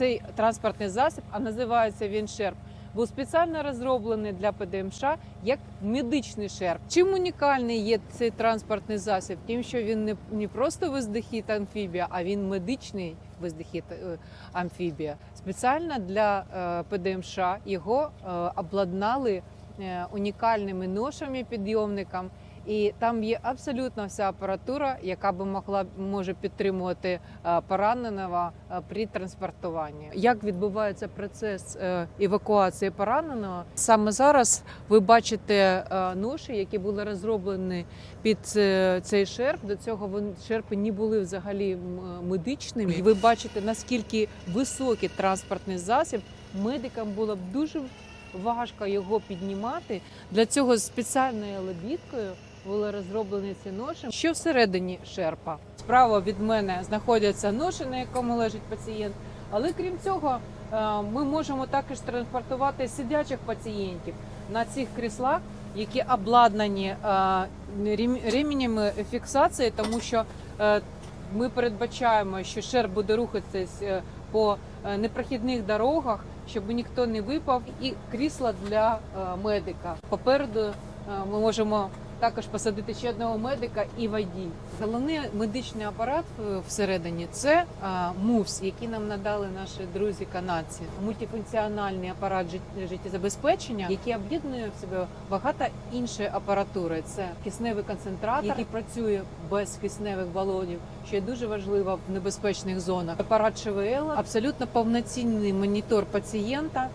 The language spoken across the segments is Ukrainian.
цей транспортний засіб, а називається він шерп, був спеціально розроблений для ПДМШ як медичний шерп. Чим унікальний є цей транспортний засіб? Тим, що він не, не просто вездехід амфібія, а він медичний вездехід е, амфібія. Спеціально для е, ПДМШ його е, обладнали унікальними ношами підйомником. І там є абсолютно вся апаратура, яка би могла може підтримувати е, пораненого е, при транспортуванні. Як відбувається процес е, евакуації пораненого? Саме зараз ви бачите ноші, які були розроблені під цей шерп. До цього вони шерпи не були взагалі медичними. Ви бачите наскільки високий транспортний засіб. Медикам було б дуже важко його піднімати. Для цього спеціальною лебідкою були розроблені ці ноші. Що всередині шерпа? Справа від мене знаходяться ноші, на якому лежить пацієнт. Але крім цього, е, ми можемо також транспортувати сидячих пацієнтів на цих кріслах, які обладнані е, ременями фіксації, тому що е, ми передбачаємо, що шерп буде рухатись е, по непрохідних дорогах, щоб ніхто не випав, і крісла для медика. Попереду ми можемо також посадити ще одного медика і водій. Головний медичний апарат е, всередині це МУВС, який нам надали наші друзі канадці. Мультифункціональний апарат життєзабезпечення, який об'єднує в себе багато іншої апаратури. Це кисневий концентратор, який працює без кисневих балонів, що є дуже важливо в небезпечних зонах. Апарат ШВЛ, абсолютно повноцінний монітор пацієнта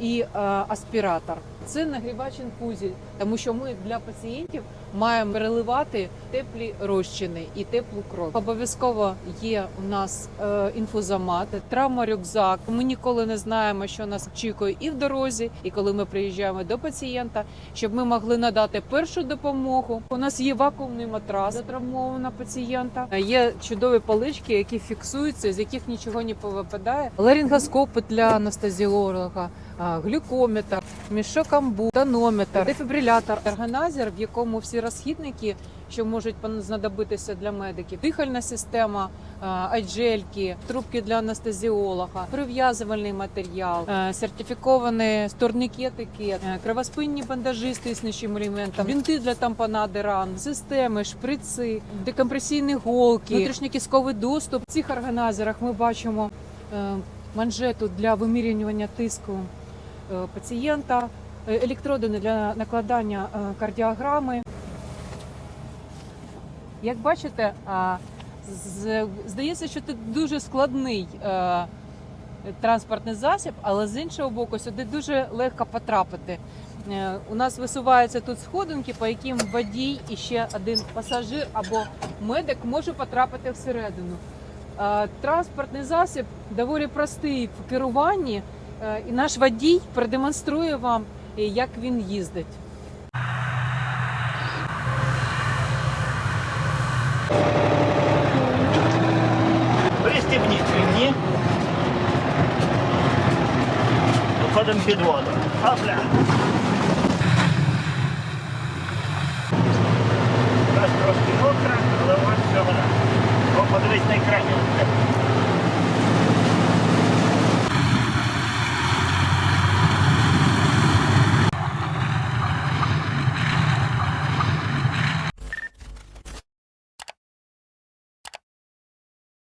і е, аспіратор. Це нагрівач інфузій, тому що ми для пацієнтів маємо переливати теплі розчини і теплу кров. Обов'язково є у нас е, інфузомат, травма рюкзак. Ми ніколи не знаємо, що нас очікує і в дорозі, і коли ми приїжджаємо до пацієнта, щоб ми могли надати першу допомогу. У нас є вакуумний матрас для травмованого пацієнта. Є чудові палички, які фіксуються, з яких нічого не повипадає. Ларінгоскопи для анестезіолога, глюкометр, мішок амбу, тонометр, дефібрилятор, органайзер, в якому всі розхідники, що можуть знадобитися для медиків, дихальна система, а, айджельки, трубки для анестезіолога, прив'язувальний матеріал, е, сертифіковані турнікетики, е, кровоспинні бандажі з тиснучим елементом, бінти для тампонади ран, системи, шприци, декомпресійні голки, внутрішньокісковий доступ. В цих органайзерах ми бачимо е, манжету для вимірювання тиску. е, пацієнта, е, електроди для накладання е, кардіограми. Як бачите, здається, що це дуже складний е, транспортний засіб, але з іншого боку, сюди дуже легко потрапити. Е, У нас висуваються тут сходинки, по яким водій і ще один пасажир або медик може потрапити всередину. Е, Транспортний засіб доволі простий в керуванні, е, і наш водій продемонструє вам, е, як він їздить. Пристібніть ремні. Виходимо під воду. Опля.